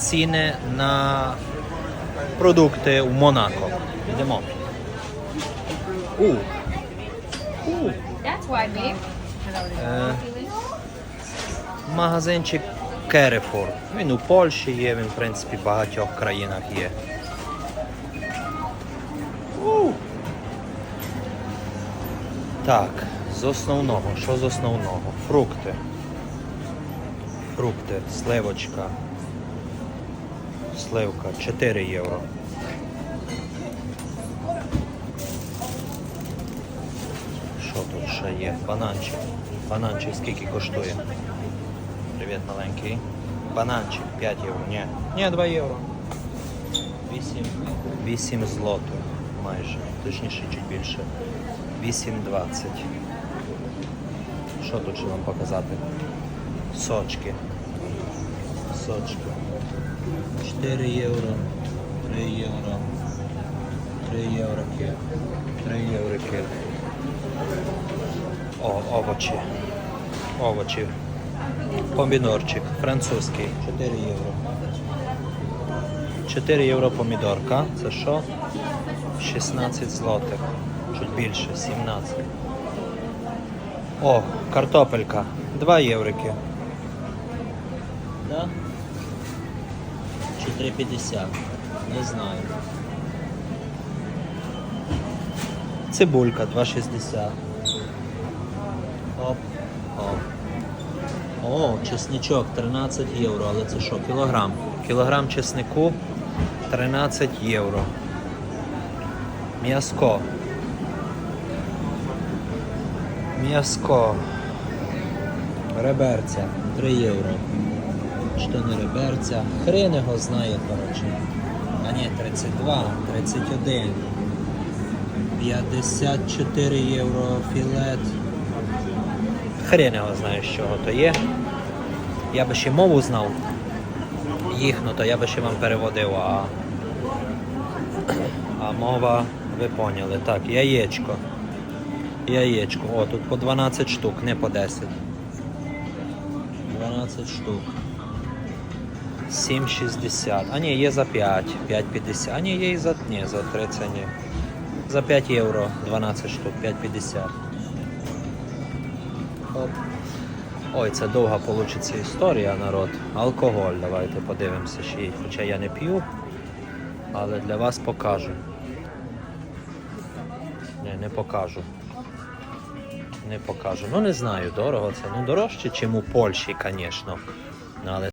ціни на продукти у Монако. Йдемо. У. У. Е, магазинчик Carrefour. Він у Польщі є, він в принципі в багатьох країнах є. У. Так, з основного. Що з основного? Фрукти. Фрукти, сливочка. Сливка 4 євро. Що тут ще є? Бананчик. Бананчик скільки коштує? Привіт, маленький. Бананчик 5 євро. Ні. Ні, 2 євро. 8, 8 злотих майже. Точніше, чуть більше. 8,20. Що тут ще вам показати? Сочки. Сочки. 4 євро. 3 євро. 3 євро кіл. 3 євро кіл. О, овочі. Овочі. Помідорчик французький. 4 євро. 4 євро помідорка. Це що? 16 злотих. Чуть більше, 17. О, картопелька. 2 єврики. Да? Чи 3,50? Не знаю. Цибулька 2,60. Оп, оп. О, чесничок 13 євро, але це що, кілограм? Кілограм чеснику 13 євро. М'яско. М'яско. Реберця 3 євро. Що не? Хрен його знає, коротше. А ні, 32, 31. 54 євро філет. Хрен його знає, з чого то є. Я би ще мову знав їхну, то я би ще вам переводив, а, а мова, ви поняли. Так, яєчко. Яєчко. О, тут по 12 штук, не по 10. 12 штук. 7,60. А ні, є за 5. 5,50. А ні, є і за. Ні, за 30 ні. За 5 євро 12 штук, 5,50. Оп. Ой, це довга получиться історія, народ. Алкоголь, давайте подивимося ще. Хоча я не п'ю, але для вас покажу. Ні, не покажу. Не покажу. Ну не знаю, дорого це. Ну дорожче, ніж у Польщі, звісно. Ну, але